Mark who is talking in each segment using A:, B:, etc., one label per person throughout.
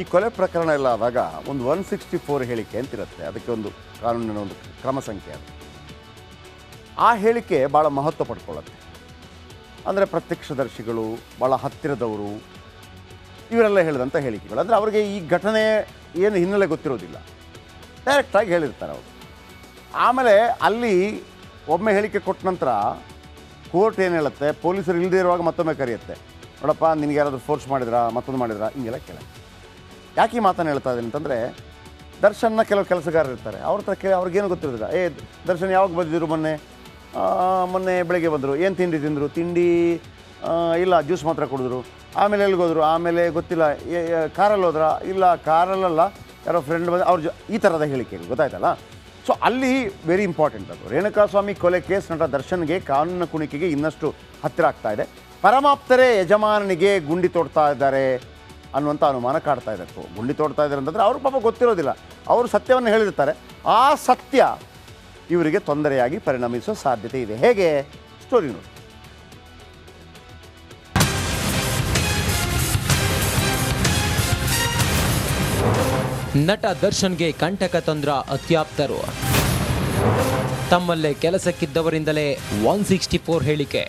A: ಈ ಕೊಲೆ ಪ್ರಕರಣ ಎಲ್ಲ ಆದಾಗ ಒಂದು ಒನ್ ಸಿಕ್ಸ್ಟಿ ಫೋರ್ ಹೇಳಿಕೆ ಅಂತಿರುತ್ತೆ. ಅದಕ್ಕೆ ಒಂದು ಕಾನೂನಿನ ಒಂದು ಕ್ರಮ ಸಂಖ್ಯೆ ಅದು. ಆ ಹೇಳಿಕೆ ಭಾಳ ಮಹತ್ವ ಪಡ್ಕೊಳ್ಳುತ್ತೆ. ಅಂದರೆ ಪ್ರತ್ಯಕ್ಷದರ್ಶಿಗಳು ಭಾಳ ಹತ್ತಿರದವರು, ಇವರೆಲ್ಲ ಹೇಳಿದಂಥ ಹೇಳಿಕೆಗಳು. ಅಂದರೆ ಅವರಿಗೆ ಈ ಘಟನೆ ಏನು ಹಿನ್ನೆಲೆ ಗೊತ್ತಿರೋದಿಲ್ಲ. ಡೈರೆಕ್ಟಾಗಿ ಹೇಳಿರ್ತಾರೆ ಅವರು. ಆಮೇಲೆ ಅಲ್ಲಿ ಒಮ್ಮೆ ಹೇಳಿಕೆ ಕೊಟ್ಟ ನಂತರ ಕೋರ್ಟ್ ಏನು ಹೇಳುತ್ತೆ? ಪೊಲೀಸರು ಇಲ್ಲದೇ ಇರುವಾಗ ಮತ್ತೊಮ್ಮೆ ಕರೆಯುತ್ತೆ. ನೋಡಪ್ಪ, ನಿನಗೆ ಯಾರಾದರೂ ಫೋರ್ಸ್ ಮಾಡಿದ್ರಾ? ಮತ್ತೊಂದು ಮಾಡಿದ್ರಾ? ಹಿಂಗೆಲ್ಲ ಕೇಳುತ್ತೆ. ಯಾಕೆ ಈ ಮಾತನ್ನು ಹೇಳ್ತಾ ಇದ್ದೀನಿ ಅಂತಂದರೆ, ದರ್ಶನ್ನ ಕೆಲವು ಕೆಲಸಗಾರರು ಇರ್ತಾರೆ. ಅವ್ರ ಹತ್ರ ಕೇಳಿ ಅವ್ರಿಗೇನು ಗೊತ್ತಿರೋದಿಲ್ಲ. ಏ, ದರ್ಶನ್ ಯಾವಾಗ ಬಂದಿದ್ದರು ಮೊನ್ನೆ? ಮೊನ್ನೆ ಬೆಳಗ್ಗೆ ಬಂದರು. ಏನು ತಿಂಡಿ ತಿಂದರು? ತಿಂಡಿ ಇಲ್ಲ, ಜ್ಯೂಸ್ ಮಾತ್ರ ಕುಡಿದ್ರು. ಆಮೇಲೆ ಎಲ್ಲಿಗೆ ಹೋದ್ರು? ಆಮೇಲೆ ಗೊತ್ತಿಲ್ಲ. ಕಾರಲ್ಲಿ ಹೋದ್ರ? ಇಲ್ಲ, ಕಾರಲ್ಲಲ್ಲ. ಯಾರೋ ಫ್ರೆಂಡ್ ಬಂದು, ಅವ್ರ ಜೊ, ಈ ಥರದ ಹೇಳಿಕೆ ಗೊತ್ತಾಯ್ತಲ್ಲ? ಸೊ ಅಲ್ಲಿ ವೆರಿ ಇಂಪಾರ್ಟೆಂಟ್ ಅದು. ರೇಣುಕಾಸ್ವಾಮಿ ಕೊಲೆ ಕೇಸ್ ನಟ ದರ್ಶನ್ಗೆ ಕಾನೂನಿನ ಕುಣಿಕೆಗೆ ಇನ್ನಷ್ಟು ಹತ್ತಿರ ಆಗ್ತಾ ಇದೆ. ಪರಮಾಪ್ತರೇ ಯಜಮಾನನಿಗೆ ಗುಂಡಿ ತೊಡ್ತಾ ಇದ್ದಾರೆ. ಅನ್ನುವಂಥ ಅನುಮಾನ ಕಾಡ್ತಾ ಇದೆ. ಗುಂಡಿ ತೋಡ್ತಾ ಇದ್ದಾರೆ ಅಂತಂದರೆ ಅವ್ರ ಪಾಪ ಗೊತ್ತಿರೋದಿಲ್ಲ. ಅವರು ಸತ್ಯವನ್ನು ಹೇಳಿರ್ತಾರೆ. ಆ ಸತ್ಯ ಇವರಿಗೆ ತೊಂದರೆಯಾಗಿ ಪರಿಣಮಿಸುವ ಸಾಧ್ಯತೆ ಇದೆ. ಹೇಗೆ? ಸ್ಟೋರಿ ನೋಡಿ.
B: ನಟ ದರ್ಶನ್ಗೆ ಕಂಟಕ ತಂದ್ರ ಅತ್ಯಾಪ್ತರು. ತಮ್ಮಲ್ಲೇ ಕೆಲಸಕ್ಕಿದ್ದವರಿಂದಲೇ ಒನ್ ಸಿಕ್ಸ್ಟಿ ಫೋರ್ ಹೇಳಿಕೆ.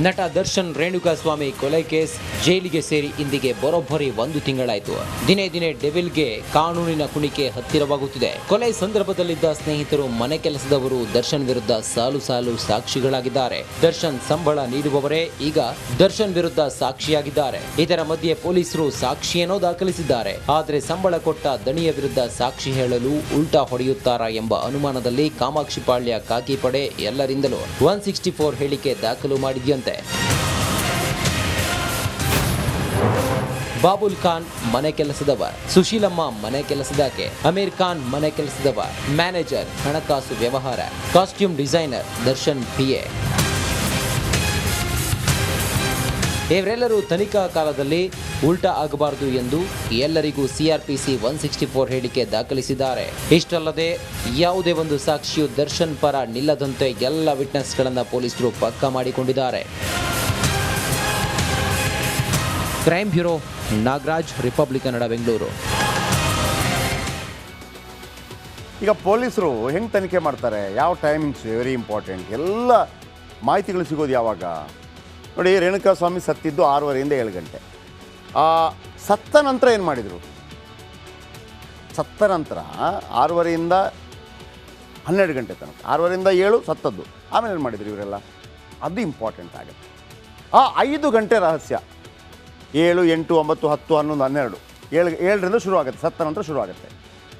B: ನಟ ದರ್ಶನ್ ರೇಣುಕಾಸ್ವಾಮಿ ಕೊಲೆ ಕೇಸ್ ಜೈಲಿಗೆ ಸೇರಿ ಇಂದಿಗೆ ಬರೋಬ್ಬರಿ ಒಂದು ತಿಂಗಳಾಯಿತು. ದಿನೇ ದಿನೇ ಡೆವಿಲ್ಗೆ ಕಾನೂನಿನ ಕುಣಿಕೆ ಹತ್ತಿರವಾಗುತ್ತಿದೆ. ಕೊಲೆ ಸಂದರ್ಭದಲ್ಲಿದ್ದ ಸ್ನೇಹಿತರು ಮನೆ ಕೆಲಸದವರು ದರ್ಶನ್ ವಿರುದ್ಧ ಸಾಲು ಸಾಲು ಸಾಕ್ಷಿಗಳಾಗಿದ್ದಾರೆ. ದರ್ಶನ್ ಸಂಬಳ ನೀಡುವವರೇ ಈಗ ದರ್ಶನ್ ವಿರುದ್ಧ ಸಾಕ್ಷಿಯಾಗಿದ್ದಾರೆ. ಇದರ ಮಧ್ಯೆ ಪೊಲೀಸರು ಸಾಕ್ಷಿಯನ್ನೋ ದಾಖಲಿಸಿದ್ದಾರೆ. ಆದರೆ ಸಂಬಳ ಕೊಟ್ಟ ದಣಿಯ ವಿರುದ್ಧ ಸಾಕ್ಷಿ ಹೇಳಲು ಉಲ್ಟಾ ಹೊಡೆಯುತ್ತಾರಾ ಎಂಬ ಅನುಮಾನದಲ್ಲಿ ಕಾಮಾಕ್ಷಿಪಾಳ್ಯ ಕಾಕಿ ಪಡೆ ಎಲ್ಲರಿಂದಲೂ. ಒನ್ ಸಿಕ್ಸ್ಟಿ ಫೋರ್ ಹೇಳಿಕೆ ದಾಖಲು ಮಾಡಿದ್ಯಂತೆ. ಬಾಬುಲ್ ಖಾನ್ ಮನೆ ಕೆಲಸದವ ಸುಶೀಲಮ್ಮ ಮನೆ ಕೆಲಸದಾಕೆ, ಅಮೀರ್ ಖಾನ್ ಮನೆ ಕೆಲಸದವ ಮ್ಯಾನೇಜರ್ ಹಣಕಾಸು ವ್ಯವಹಾರ, ಕಾಸ್ಟ್ಯೂಮ್ ಡಿಸೈನರ್, ದರ್ಶನ್ ಪಿ ಇವರೆಲ್ಲರೂ ತನಿಖಾ ಕಾಲದಲ್ಲಿ ಉಲ್ಟಾ ಆಗಬಾರದು ಎಂದು ಎಲ್ಲರಿಗೂ ಸಿಆರ್ಪಿಸಿ ಒನ್ ಸಿಕ್ಸ್ಟಿ ಫೋರ್ ಹೇಳಿಕೆ ದಾಖಲಿಸಿದ್ದಾರೆ. ಇಷ್ಟಲ್ಲದೆ ಯಾವುದೇ ಒಂದು ಸಾಕ್ಷಿಯು ದರ್ಶನ್ ಪರ ನಿಲ್ಲದಂತೆ ಎಲ್ಲ ವಿಟ್ನೆಸ್ಗಳನ್ನು ಪೊಲೀಸರು ಪಕ್ಕಾ ಮಾಡಿಕೊಂಡಿದ್ದಾರೆ. Crime bureau, Nagaraj, Republic Kannada Bengaluru.
A: ಈಗ ಪೊಲೀಸರು ಹೆಂಗೆ ತನಿಖೆ ಮಾಡ್ತಾರೆ? ಯಾವ ಟೈಮಿಂಗ್ಸ್ ವೆರಿ ಇಂಪಾರ್ಟೆಂಟ್ ಎಲ್ಲ ಮಾಹಿತಿಗಳು ಸಿಗೋದು ಯಾವಾಗ? ನೋಡಿ ರೇಣುಕಾ ಸ್ವಾಮಿ ಸತ್ತಿದ್ದು ಆರೂವರೆಯಿಂದ ಏಳು ಗಂಟೆ. ಸತ್ತ ನಂತರ ಏನು ಮಾಡಿದರು? ಸತ್ತ ನಂತರ ಆರೂವರೆಯಿಂದ ಹನ್ನೆರಡು ಗಂಟೆ ತನಕ, ಆರೂವರೆಯಿಂದ ಏಳು ಸತ್ತದ್ದು. ಆಮೇಲೆ ಏನು ಮಾಡಿದ್ರು ಇವರೆಲ್ಲ? ಅದು ಇಂಪಾರ್ಟೆಂಟ್ ಆಗುತ್ತೆ. ಆ ಐದು ಗಂಟೆ ರಹಸ್ಯ. ಏಳು, ಎಂಟು, ಒಂಬತ್ತು, ಹತ್ತು, ಹನ್ನೊಂದು, ಹನ್ನೆರಡು. ಏಳು, ಏಳರಿಂದ ಶುರು ಆಗುತ್ತೆ, ಸತ್ತ ನಂತರ ಶುರು ಆಗುತ್ತೆ.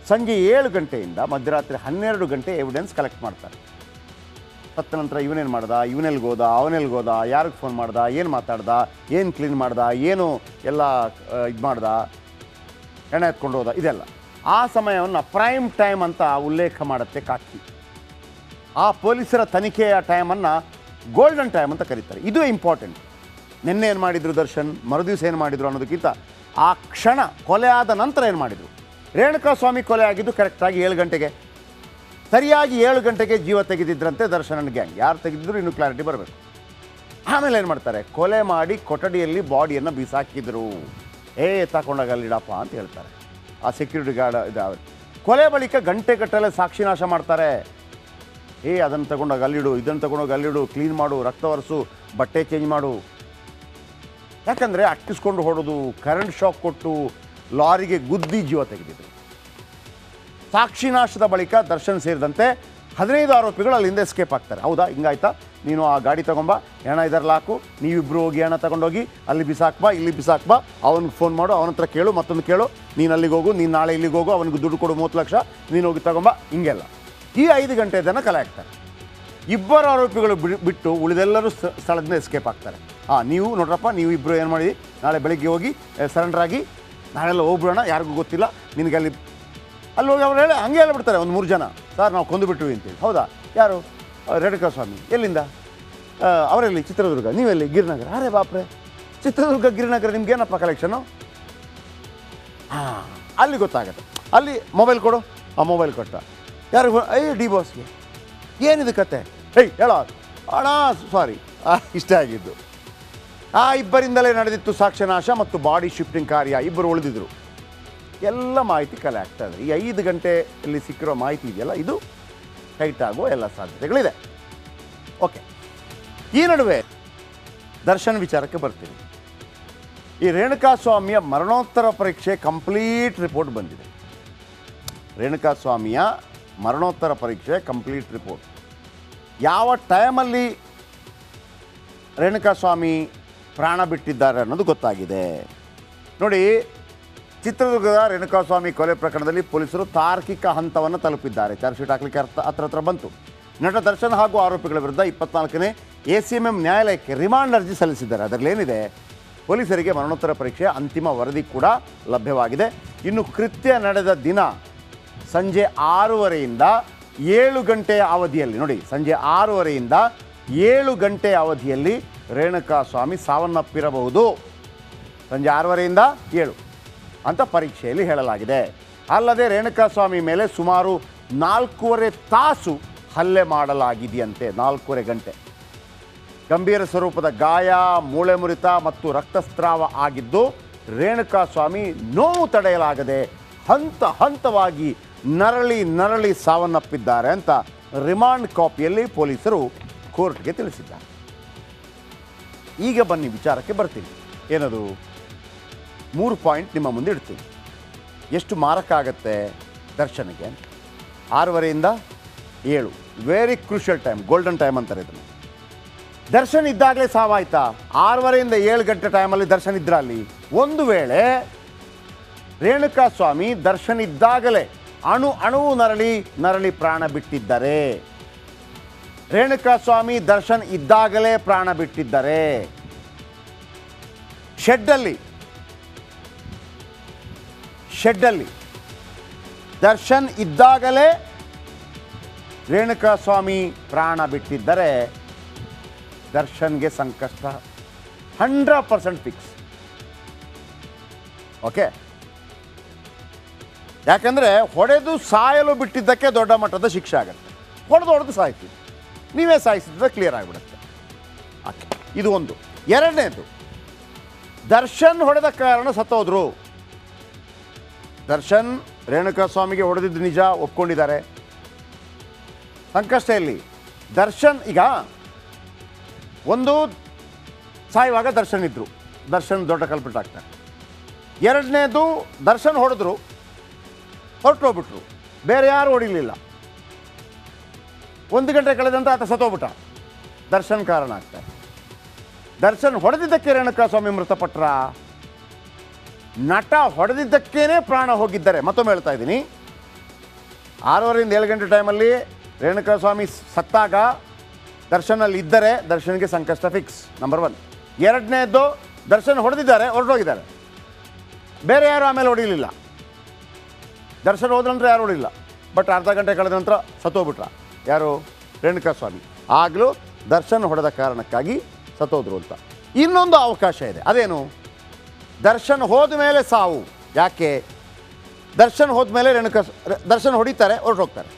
A: ಸಂಜೆ ಏಳು ಗಂಟೆಯಿಂದ ಮಧ್ಯರಾತ್ರಿ ಹನ್ನೆರಡು ಗಂಟೆ ಎವಿಡೆನ್ಸ್ ಕಲೆಕ್ಟ್ ಮಾಡ್ತಾರೆ. ಸತ್ತ ನಂತರ ಇವನೇನು ಮಾಡ್ದ? ಇವನೆಲ್ಗೆ ಹೋದ? ಅವನೆಲ್ಗೆ ಹೋದ? ಯಾರಿಗೆ ಫೋನ್ ಮಾಡ್ದ? ಏನು ಮಾತಾಡ್ದ? ಏನು ಕ್ಲೀನ್ ಮಾಡ್ದ? ಏನು ಎಲ್ಲ ಇದು ಮಾಡ್ದ? ಎಣ್ಣೆ ಎತ್ಕೊಂಡು ಹೋದ? ಇದೆಲ್ಲ. ಆ ಸಮಯವನ್ನು ಪ್ರೈಮ್ ಟೈಮ್ ಅಂತ ಉಲ್ಲೇಖ ಮಾಡುತ್ತೆ ಕಾಕಿ. ಆ ಪೊಲೀಸರ ತನಿಖೆಯ ಟೈಮನ್ನು ಗೋಲ್ಡನ್ ಟೈಮ್ ಅಂತ ಕರೀತಾರೆ. ಇದು ಇಂಪಾರ್ಟೆಂಟ್ ನಿನ್ನೆ ಏನು ಮಾಡಿದರು ದರ್ಶನ್? ಮರುದಿವಸ ಏನು ಮಾಡಿದರು ಅನ್ನೋದಕ್ಕಿಂತ ಆ ಕ್ಷಣ, ಕೊಲೆ ಆದ ನಂತರ ಏನು ಮಾಡಿದರು? ರೇಣುಕಾ ಸ್ವಾಮಿ ಕೊಲೆ ಆಗಿದ್ದು ಕರೆಕ್ಟಾಗಿ ಏಳು ಗಂಟೆಗೆ. ಸರಿಯಾಗಿ ಏಳು ಗಂಟೆಗೆ ಜೀವ ತೆಗೆದಿದ್ರಂತೆ ದರ್ಶನನ ಗ್ಯಾಂಗ್. ಯಾರು ತೆಗೆದಿದ್ರು ಇನ್ನೂ ಕ್ಲಾರಿಟಿ ಬರಬೇಕು. ಆಮೇಲೆ ಏನು ಮಾಡ್ತಾರೆ? ಕೊಲೆ ಮಾಡಿ ಕೊಠಡಿಯಲ್ಲಿ ಬಾಡಿಯನ್ನು ಬಿಸಾಕಿದ್ರು. ಏ ತಗೊಂಡಾಗಲ್ಲಿಡಪ್ಪ ಅಂತ ಹೇಳ್ತಾರೆ. ಆ ಸೆಕ್ಯೂರಿಟಿ ಗಾರ್ಡ್ ಇದಾವೆ ಕೊಲೆ ಬಳಿಕ ಗಂಟೆಗಟ್ಟಲೆ ಸಾಕ್ಷಿನಾಶ ಮಾಡ್ತಾರೆ. ಏ, ಅದನ್ನು ತಗೊಂಡಾಗ ಅಲ್ಲಿಡು, ಇದನ್ನು ತಗೊಂಡೋಗಿ ಅಲ್ಲಿಡು ಕ್ಲೀನ್ ಮಾಡು, ರಕ್ತ ಒರೆಸು, ಬಟ್ಟೆ ಚೇಂಜ್ ಮಾಡು. ಯಾಕಂದರೆ ಅಟ್ಟಿಸ್ಕೊಂಡು ಹೊಡೋದು ಕರೆಂಟ್ ಶಾಕ್ ಕೊಟ್ಟು ಲಾರಿಗೆ ಗುದ್ದಿ ಜೀವ ತೆಗೆದಿದ್ರು. ಸಾಕ್ಷಿನಾಶದ ಬಳಿಕ ದರ್ಶನ್ ಸೇರಿದಂತೆ ಹದಿನೈದು ಆರೋಪಿಗಳು ಅಲ್ಲಿಂದ ಎಸ್ಕೇಪ್ ಆಗ್ತಾರೆ. ಹೌದಾ? ಹಿಂಗಾಯ್ತಾ? ನೀನು ಆ ಗಾಡಿ ತಗೊಂಬ. ಹೆಣ ಇದರಲ್ಲಿ ಹಾಕು. ನೀವಿಬ್ಬರು ಹೋಗಿ ಹೆಣ ತಗೊಂಡೋಗಿ ಅಲ್ಲಿ ಬಿಸಾಕ್ಬಾ, ಇಲ್ಲಿ ಬಿಸಾಕ್ಬಾ. ಅವನಿಗೆ ಫೋನ್ ಮಾಡು, ಅವನ ಹತ್ರ ಕೇಳು, ಮತ್ತೊಂದು ಕೇಳು. ನೀನು ಅಲ್ಲಿಗೆ ಹೋಗು, ನೀನು ನಾಳೆ ಇಲ್ಲಿಗೆ ಹೋಗು, ಅವನಿಗೆ ದುಡ್ಡು ಕೊಡು ಮೂವತ್ತು ಲಕ್ಷ. ನೀನು ಹೋಗಿ ತಗೊಂಬ. ಹಿಂಗೆಲ್ಲ. ಈ ಐದು ಗಂಟೆ ಜನ ಕಲೆ ಆಗ್ತಾರೆ. ಇಬ್ಬರು ಆರೋಪಿಗಳು ಬಿಟ್ಟು ಉಳಿದೆಲ್ಲರೂ ಸ್ಥಳದಿಂದ ಎಸ್ಕೇಪ್ ಆಗ್ತಾರೆ. ಹಾಂ ನೀವು ನೋಡ್ರಪ್ಪ, ನೀವು ಇಬ್ಬರು ಏನು ಮಾಡಿ ನಾಳೆ ಬೆಳಿಗ್ಗೆ ಹೋಗಿ ಸರೆಂಡರ್ ಆಗಿ, ನಾಳೆಲ್ಲ ಹೋಗ್ಬಿಡೋಣ, ಯಾರಿಗೂ ಗೊತ್ತಿಲ್ಲ. ನಿನಗೆ ಅಲ್ಲಿ ಅಲ್ಲಿ ಹೋಗಿ ಅವ್ರು ಹೇಳಿ, ಹಂಗೆ ಹೇಳ್ಬಿಡ್ತಾರೆ, ಒಂದು ಮೂರು ಜನ. ಸರ್, ನಾವು ಕೊಂದು ಬಿಟ್ವಿ ಅಂತೇಳಿ. ಹೌದಾ? ಯಾರು? ರೇಣುಕಾ ಸ್ವಾಮಿ ಎಲ್ಲಿಂದ? ಅವರೆಲ್ಲಿ? ಚಿತ್ರದುರ್ಗ. ನೀವೆಲ್ಲಿ? ಗಿರಿನಗರ. ಅರೆ ಬಾಪ್ರೆ! ಚಿತ್ರದುರ್ಗ, ಗಿರಿನಗರ ನಿಮ್ಗೇನಪ್ಪ ಕಲೆಕ್ಷನು ಹಾಂ, ಅಲ್ಲಿ ಗೊತ್ತಾಗತ್ತೆ. ಅಲ್ಲಿ ಮೊಬೈಲ್ ಕೊಡು. ಆ ಮೊಬೈಲ್ ಕೊಟ್ಟ. ಯಾರಿಗೂ ಐ ಡಿ ಬಾಸ್ಗೆ. ಏನಿದು ಕತೆ? ಏಯ್, ಹೇಳೋ? ಅಣ್ಣ ಸಾರಿ ಇಷ್ಟ ಆಗಿದ್ದು. ಆ ಇಬ್ಬರಿಂದಲೇ ನಡೆದಿತ್ತು ಸಾಕ್ಷ್ಯನಾಶ ಮತ್ತು ಬಾಡಿ ಶಿಫ್ಟಿಂಗ್ ಕಾರ್ಯ. ಇಬ್ಬರು ಉಳಿದಿದ್ರು. ಎಲ್ಲ ಮಾಹಿತಿ ಕಲೆ ಆಗ್ತಾ ಇದೆ ಈ ಐದು ಗಂಟೆಯಲ್ಲಿ ಸಿಕ್ಕಿರೋ ಮಾಹಿತಿ ಇದೆಯಲ್ಲ, ಇದು ಟೈಟ್ ಆಗುವ ಎಲ್ಲ ಸಾಧ್ಯತೆಗಳಿದೆ. ಓಕೆ, ಈ ನಡುವೆ ದರ್ಶನ್ ವಿಚಾರಕ್ಕೆ ಬರ್ತೀನಿ. ಈ ರೇಣುಕಾಸ್ವಾಮಿಯ ಮರಣೋತ್ತರ ಪರೀಕ್ಷೆ ಕಂಪ್ಲೀಟ್ ರಿಪೋರ್ಟ್ ಬಂದಿದೆ. ರೇಣುಕಾಸ್ವಾಮಿಯ ಮರಣೋತ್ತರ ಪರೀಕ್ಷೆ ಕಂಪ್ಲೀಟ್ ರಿಪೋರ್ಟ್. ಯಾವ ಟೈಮಲ್ಲಿ ರೇಣುಕಾಸ್ವಾಮಿ ಪ್ರಾಣ ಬಿಟ್ಟಿದ್ದಾರೆ ಅನ್ನೋದು ಗೊತ್ತಾಗಿದೆ. ನೋಡಿ ಚಿತ್ರದುರ್ಗದ ರೇಣುಕಾಸ್ವಾಮಿ ಕೊಲೆ ಪ್ರಕರಣದಲ್ಲಿ ಪೊಲೀಸರು ತಾರ್ಕಿಕ ಹಂತವನ್ನು ತಲುಪಿದ್ದಾರೆ. ಚಾರ್ಜ್ ಶೀಟ್ ಹಾಕಲಿಕ್ಕೆ ಹತ್ರ ಹತ್ರ ಬಂತು. ನಟ ದರ್ಶನ್ ಹಾಗೂ ಆರೋಪಿಗಳ ವಿರುದ್ಧ ಇಪ್ಪತ್ನಾಲ್ಕನೇ ಎ ಸಿ ಎಂ ಎಂ ನ್ಯಾಯಾಲಯಕ್ಕೆ ರಿಮಾಂಡ್ ಅರ್ಜಿ ಸಲ್ಲಿಸಿದ್ದಾರೆ. ಅದರಲ್ಲೇನಿದೆ? ಪೊಲೀಸರಿಗೆ ಮರಣೋತ್ತರ ಪರೀಕ್ಷೆ ಅಂತಿಮ ವರದಿ ಕೂಡ ಲಭ್ಯವಾಗಿದೆ. ಇನ್ನು ಕೃತ್ಯ ನಡೆದ ದಿನ ಸಂಜೆ ಆರೂವರೆಯಿಂದ ಏಳು ಗಂಟೆಯ ಅವಧಿಯಲ್ಲಿ ನೋಡಿ, ಸಂಜೆ ಆರೂವರೆಯಿಂದ ಏಳು ಗಂಟೆಯ ಅವಧಿಯಲ್ಲಿ ರೇಣುಕಾ ಸ್ವಾಮಿ ಸಾವನ್ನಪ್ಪಿರಬಹುದು. ಸಂಜೆ ಆರೂವರೆಯಿಂದ ಏಳು. ಅಂತ ಪರೀಕ್ಷೆಯಲ್ಲಿ ಹೇಳಲಾಗಿದೆ. ಅಲ್ಲದೆ ರೇಣುಕಾಸ್ವಾಮಿ ಮೇಲೆ ಸುಮಾರು ನಾಲ್ಕೂವರೆ ತಾಸು ಹಲ್ಲೆ ಮಾಡಲಾಗಿದೆಯಂತೆ, ನಾಲ್ಕೂವರೆ ಗಂಟೆ. ಗಂಭೀರ ಸ್ವರೂಪದ ಗಾಯ, ಮೂಳೆ ಮುರಿತ ಮತ್ತು ರಕ್ತಸ್ರಾವ ಆಗಿದ್ದು ರೇಣುಕಾಸ್ವಾಮಿ ನೋವು ತಡೆಯಲಾಗದೆ ಹಂತ ಹಂತವಾಗಿ ನರಳಿ ನರಳಿ ಸಾವನ್ನಪ್ಪಿದ್ದಾರೆ ಅಂತ ರಿಮಾಂಡ್ ಕಾಪಿಯಲ್ಲಿ ಪೊಲೀಸರು ಕೋರ್ಟ್ಗೆ ತಿಳಿಸಿದ್ದಾರೆ. ಈಗ ಬನ್ನಿ ವಿಚಾರಕ್ಕೆ ಬರ್ತೀನಿ. ಏನದು? ಮೂರು ಪಾಯಿಂಟ್ ನಿಮ್ಮ ಮುಂದೆ ಇಡ್ತೀನಿ. ಎಷ್ಟು ಮಾರಕ ಆಗುತ್ತೆ ದರ್ಶನಿಗೆ? ಆರೂವರೆಯಿಂದ ಏಳು. Very crucial time golden time ಅಂತಾರೆ ಇದನ್ನು. ದರ್ಶನ್ ಇದ್ದಾಗಲೇ ಸಾವಾಯ್ತಾ? ಆರೂವರೆಯಿಂದ ಏಳು ಗಂಟೆ ಟೈಮಲ್ಲಿ ದರ್ಶನ್ ಇದ್ರ ಅಲ್ಲಿ? ಒಂದು ವೇಳೆ ರೇಣುಕಾ ಸ್ವಾಮಿ ದರ್ಶನ್ ಇದ್ದಾಗಲೇ ಅಣು ಅಣುವು ನರಳಿ ನರಳಿ ಪ್ರಾಣ ಬಿಟ್ಟಿದ್ದಾರೆ, ರೇಣುಕಾ ಸ್ವಾಮಿ ದರ್ಶನ್ ಇದ್ದಾಗಲೇ ಪ್ರಾಣ ಬಿಟ್ಟಿದ್ದಾರೆ ಶೆಡ್ಡಲ್ಲಿ ಶೆಡ್ಡಲ್ಲಿ. ದರ್ಶನ್ ಇದ್ದಾಗಲೇ ರೇಣುಕಾ ಸ್ವಾಮಿ ಪ್ರಾಣ ಬಿಟ್ಟಿದ್ದರೆ ದರ್ಶನ್ಗೆ ಸಂಕಷ್ಟ. Hundred percent fix. ಓಕೆ? ಯಾಕಂದರೆ ಹೊಡೆದು ಸಾಯಲು ಬಿಟ್ಟಿದ್ದಕ್ಕೆ ದೊಡ್ಡ ಮಟ್ಟದ ಶಿಕ್ಷೆ ಆಗುತ್ತೆ. ಹೊಡೆದು ಹೊಡೆದು ಸಾಯ್ತೀವಿ. ನೀವೇ ಸಾಯಿಸಿದ್ರೆ ಕ್ಲಿಯರ್ ಆಗಿಬಿಡುತ್ತೆ. ಓಕೆ, ಇದು ಒಂದು. ಎರಡನೇದು, ದರ್ಶನ್ ಹೊಡೆದ ಕಾರಣ ಸತ್ತೋದ್ರು. ದರ್ಶನ್ ರೇಣುಕಾ ಸ್ವಾಮಿಗೆ ಹೊಡೆದಿದ್ದು ನಿಜ ಒಪ್ಕೊಂಡಿದ್ದಾರೆ. ಸಂಕಷ್ಟ ಇಲ್ಲಿ ದರ್ಶನ್ ಈಗ ಒಂದು ಸಾಯುವಾಗ ದರ್ಶನ್ ಇದ್ರು. ದರ್ಶನ್ ದೊಡ್ಡ ಕಲ್ಪಿಟ್ಟು ಆಗ್ತಾರೆ. ಎರಡನೇದು ದರ್ಶನ್ ಹೊಡೆದ್ರು, ಹೊರಟೋಗ್ಬಿಟ್ರು. ಬೇರೆ ಯಾರು ಹೊಡಿಲಿಲ್ಲ. ಒಂದು ಗಂಟೆ ಕಳೆದಂತ ಆತ ಸತ್ತೋಗ್ಬಿಟ್ಟ. ದರ್ಶನ್ ಕಾರಣ ಆಗ್ತಾರೆ ದರ್ಶನ್ ಹೊಡೆದಿದ್ದಕ್ಕೆ ರೇಣುಕಾ ಸ್ವಾಮಿ ಮೃತಪಟ್ರ? ನಟ ಹೊಡೆದಿದ್ದಕ್ಕೇನೆ ಪ್ರಾಣ ಹೋಗಿದ್ದಾರೆ. ಮತ್ತೊಮ್ಮೆ ಹೇಳ್ತಾ ಇದ್ದೀನಿ. ಆರೂವರೆಯಿಂದ ಏಳು ಗಂಟೆ ಟೈಮಲ್ಲಿ ರೇಣುಕಾ ಸ್ವಾಮಿ ಸತ್ತಾಗ ದರ್ಶನಲ್ಲಿ ಇದ್ದರೆ ದರ್ಶನ್ಗೆ ಸಂಕಷ್ಟ ಫಿಕ್ಸ್ ನಂಬರ್ ಒನ್ ಎರಡನೇದ್ದು ದರ್ಶನ್ ಹೊಡೆದಿದ್ದಾರೆ, ಹೊರಟೋಗಿದ್ದಾರೆ. ಬೇರೆ ಯಾರು ಆಮೇಲೆ ಹೊಡಿಲಿಲ್ಲ ದರ್ಶನ್ ಹೋದ್ರಂದ್ರೆ ಯಾರು ಹೊಡಿಲಿಲ್ಲ ಬಟ್ ಅರ್ಧ ಗಂಟೆ ಕಳೆದ ನಂತರ ಸತ್ತೋಗ್ಬಿಟ್ರ. ಯಾರು? ರೇಣುಕಾ ಸ್ವಾಮಿ. ಆಗಲೂ ದರ್ಶನ್ ಹೊಡೆದ ಕಾರಣಕ್ಕಾಗಿ ಸತ್ತೋದ್ರು ಅಂತ. ಇನ್ನೊಂದು ಅವಕಾಶ ಇದೆ. ಅದೇನು? ದರ್ಶನ್ ಹೋದ ಮೇಲೆ ಸಾವು. ಯಾಕೆ? ದರ್ಶನ್ ಹೋದ ಮೇಲೆ ರೇಣುಕ ದರ್ಶನ್ ಹೊಡಿತಾರೆ, ಹೊರಟೋಗ್ತಾರೆ.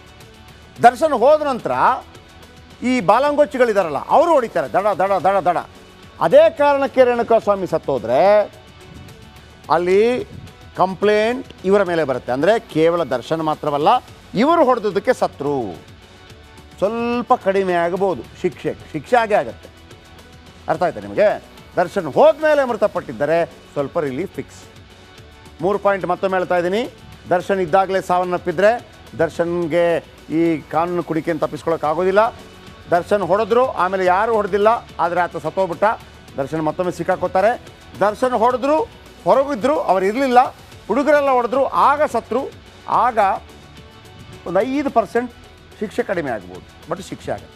A: ದರ್ಶನ್ ಹೋದ ನಂತರ ಈ ಬಾಲಂಗೊಚ್ಚಿಗಳಿದಾರಲ್ಲ ಅವರು ಹೊಡಿತಾರೆ, ದಡ ದಡ ದಡ ದಡ. ಅದೇ ಕಾರಣಕ್ಕೆ ರೇಣುಕಾ ಸ್ವಾಮಿ ಸತ್ತೋದ್ರೆ ಅಲ್ಲಿ ಕಂಪ್ಲೇಂಟ್ ಇವರ ಮೇಲೆ ಬರುತ್ತೆ. ಅಂದರೆ ಕೇವಲ ದರ್ಶನ್ ಮಾತ್ರವಲ್ಲ, ಇವರು ಹೊಡೆದಕ್ಕೆ ಸತ್ರು. ಸ್ವಲ್ಪ ಕಡಿಮೆ ಆಗಬಹುದು ಶಿಕ್ಷೆ ಶಿಕ್ಷೆ ಆಗೇ ಆಗುತ್ತೆ. ಅರ್ಥ ಆಯ್ತಾ ನಿಮಗೆ? ದರ್ಶನ್ ಹೋದ್ಮೇಲೆ ಮೃತಪಟ್ಟಿದ್ದರೆ ಸ್ವಲ್ಪ ರಿಲೀಫ್ ಫಿಕ್ಸ್ ಮೂರು ಪಾಯಿಂಟ್ ಮತ್ತೊಮ್ಮೆ ಹೇಳ್ತಾ ಇದ್ದೀನಿ. ದರ್ಶನ್ ಇದ್ದಾಗಲೇ ಸಾವನ್ನಪ್ಪಿದ್ರೆ ದರ್ಶನ್ಗೆ ಈ ಕಾನೂನು ಕುಡಿಕೆಯನ್ನು ಆಗೋದಿಲ್ಲ. ದರ್ಶನ್ ಹೊಡೆದ್ರು, ಆಮೇಲೆ ಯಾರು ಹೊಡೆದಿಲ್ಲ, ಆದರೆ ಆತ ಸತ್ತೋಗ್ಬಿಟ್ಟ. ದರ್ಶನ್ ಮತ್ತೊಮ್ಮೆ ಸಿಕ್ಕಾಕೋತಾರೆ. ದರ್ಶನ್ ಹೊಡೆದ್ರು, ಹೊರಗಿದ್ರು, ಅವರು ಇರಲಿಲ್ಲ. ಹುಡುಗರೆಲ್ಲ ಹೊಡೆದ್ರು, ಆಗ ಸತ್ರು. ಆಗ ಒಂದು ಐದು ಪರ್ಸೆಂಟ್ ಶಿಕ್ಷೆ ಕಡಿಮೆ ಆಗ್ಬೋದು ಬಟ್ ಶಿಕ್ಷೆ ಆಗುತ್ತೆ.